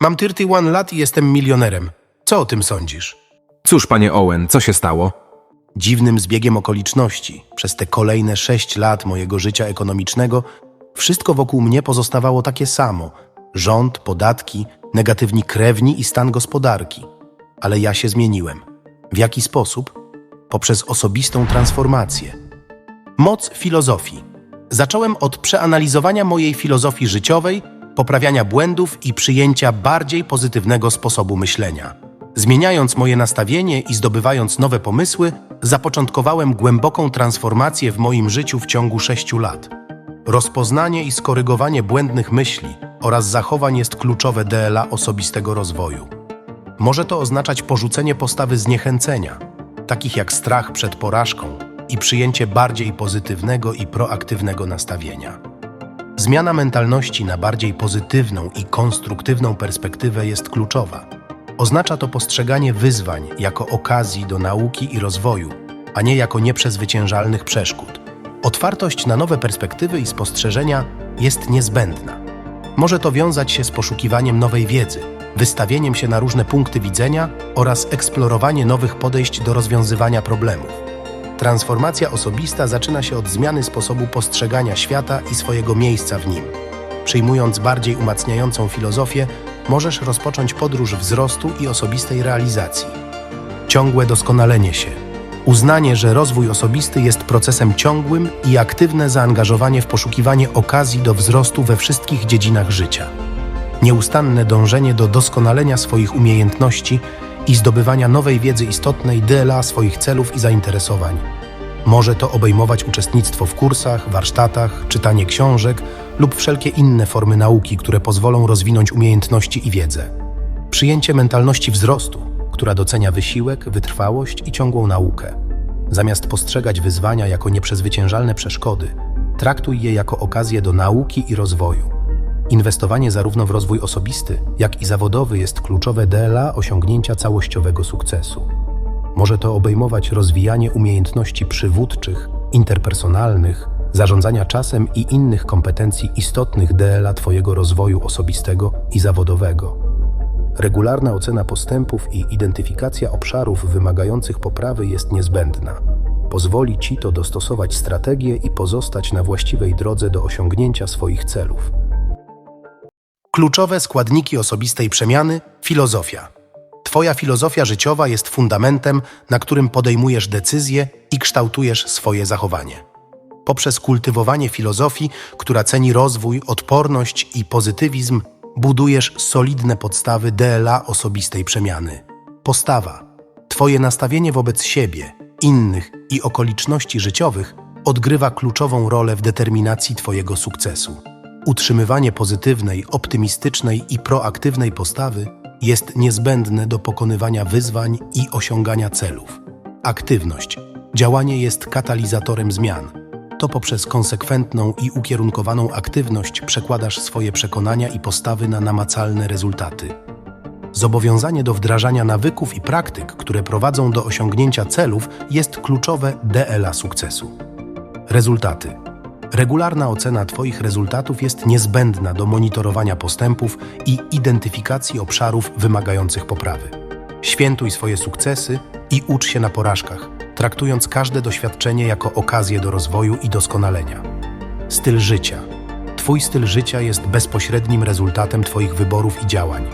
Mam 31 lat i jestem milionerem. Co o tym sądzisz? Cóż, panie Owen, co się stało? Dziwnym zbiegiem okoliczności, przez te kolejne 6 lat mojego życia ekonomicznego, wszystko wokół mnie pozostawało takie samo: rząd, podatki, negatywni krewni i stan gospodarki. Ale ja się zmieniłem. W jaki sposób? Poprzez osobistą transformację. Moc filozofii. Zacząłem od przeanalizowania mojej filozofii życiowej, poprawiania błędów i przyjęcia bardziej pozytywnego sposobu myślenia. Zmieniając moje nastawienie i zdobywając nowe pomysły, zapoczątkowałem głęboką transformację w moim życiu w ciągu sześciu lat. Rozpoznanie i skorygowanie błędnych myśli oraz zachowań jest kluczowe dla osobistego rozwoju. Może to oznaczać porzucenie postawy zniechęcenia, takich jak strach przed porażką, i przyjęcie bardziej pozytywnego i proaktywnego nastawienia. Zmiana mentalności na bardziej pozytywną i konstruktywną perspektywę jest kluczowa. Oznacza to postrzeganie wyzwań jako okazji do nauki i rozwoju, a nie jako nieprzezwyciężalnych przeszkód. Otwartość na nowe perspektywy i spostrzeżenia jest niezbędna. Może to wiązać się z poszukiwaniem nowej wiedzy, wystawieniem się na różne punkty widzenia oraz eksplorowanie nowych podejść do rozwiązywania problemów. Transformacja osobista zaczyna się od zmiany sposobu postrzegania świata i swojego miejsca w nim. Przyjmując bardziej umacniającą filozofię, możesz rozpocząć podróż wzrostu i osobistej realizacji. Ciągłe doskonalenie się. Uznanie, że rozwój osobisty jest procesem ciągłym i aktywne zaangażowanie w poszukiwanie okazji do wzrostu we wszystkich dziedzinach życia. Nieustanne dążenie do doskonalenia swoich umiejętności i zdobywania nowej wiedzy istotnej dla swoich celów i zainteresowań. Może to obejmować uczestnictwo w kursach, warsztatach, czytanie książek lub wszelkie inne formy nauki, które pozwolą rozwinąć umiejętności i wiedzę. Przyjęcie mentalności wzrostu, która docenia wysiłek, wytrwałość i ciągłą naukę. Zamiast postrzegać wyzwania jako nieprzezwyciężalne przeszkody, traktuj je jako okazję do nauki i rozwoju. Inwestowanie zarówno w rozwój osobisty, jak i zawodowy jest kluczowe dla osiągnięcia całościowego sukcesu. Może to obejmować rozwijanie umiejętności przywódczych, interpersonalnych, zarządzania czasem i innych kompetencji istotnych dla Twojego rozwoju osobistego i zawodowego. Regularna ocena postępów i identyfikacja obszarów wymagających poprawy jest niezbędna. Pozwoli Ci to dostosować strategię i pozostać na właściwej drodze do osiągnięcia swoich celów. Kluczowe składniki osobistej przemiany filozofia. Twoja filozofia życiowa jest fundamentem, na którym podejmujesz decyzje i kształtujesz swoje zachowanie. Poprzez kultywowanie filozofii, która ceni rozwój, odporność i pozytywizm, budujesz solidne podstawy dla osobistej przemiany. Postawa. Twoje nastawienie wobec siebie, innych i okoliczności życiowych odgrywa kluczową rolę w determinacji Twojego sukcesu. Utrzymywanie pozytywnej, optymistycznej i proaktywnej postawy jest niezbędne do pokonywania wyzwań i osiągania celów. Aktywność. Działanie jest katalizatorem zmian. To poprzez konsekwentną i ukierunkowaną aktywność przekładasz swoje przekonania i postawy na namacalne rezultaty. Zobowiązanie do wdrażania nawyków i praktyk, które prowadzą do osiągnięcia celów, jest kluczowe dla sukcesu. Rezultaty. Regularna ocena Twoich rezultatów jest niezbędna do monitorowania postępów i identyfikacji obszarów wymagających poprawy. Świętuj swoje sukcesy i ucz się na porażkach, traktując każde doświadczenie jako okazję do rozwoju i doskonalenia. Styl życia. Twój styl życia jest bezpośrednim rezultatem Twoich wyborów i działań.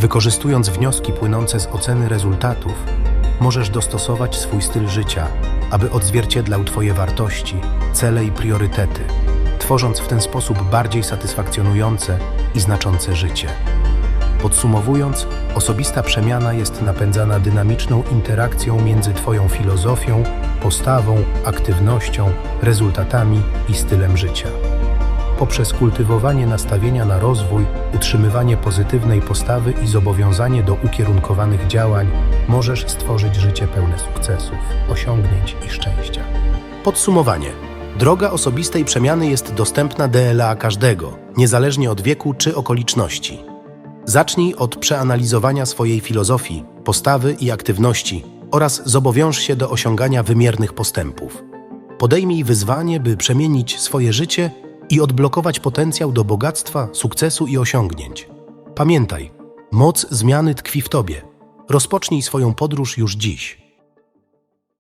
Wykorzystując wnioski płynące z oceny rezultatów, możesz dostosować swój styl życia, aby odzwierciedlał Twoje wartości, cele i priorytety, tworząc w ten sposób bardziej satysfakcjonujące i znaczące życie. Podsumowując, osobista przemiana jest napędzana dynamiczną interakcją między Twoją filozofią, postawą, aktywnością, rezultatami i stylem życia. Poprzez kultywowanie nastawienia na rozwój, utrzymywanie pozytywnej postawy i zobowiązanie do ukierunkowanych działań, możesz stworzyć życie pełne sukcesów, osiągnięć i szczęścia. Podsumowanie. Droga osobistej przemiany jest dostępna dla każdego, niezależnie od wieku czy okoliczności. Zacznij od przeanalizowania swojej filozofii, postawy i aktywności oraz zobowiąż się do osiągania wymiernych postępów. Podejmij wyzwanie, by przemienić swoje życie i odblokować potencjał do bogactwa, sukcesu i osiągnięć. Pamiętaj, Moc zmiany tkwi w tobie. Rozpocznij swoją podróż już dziś.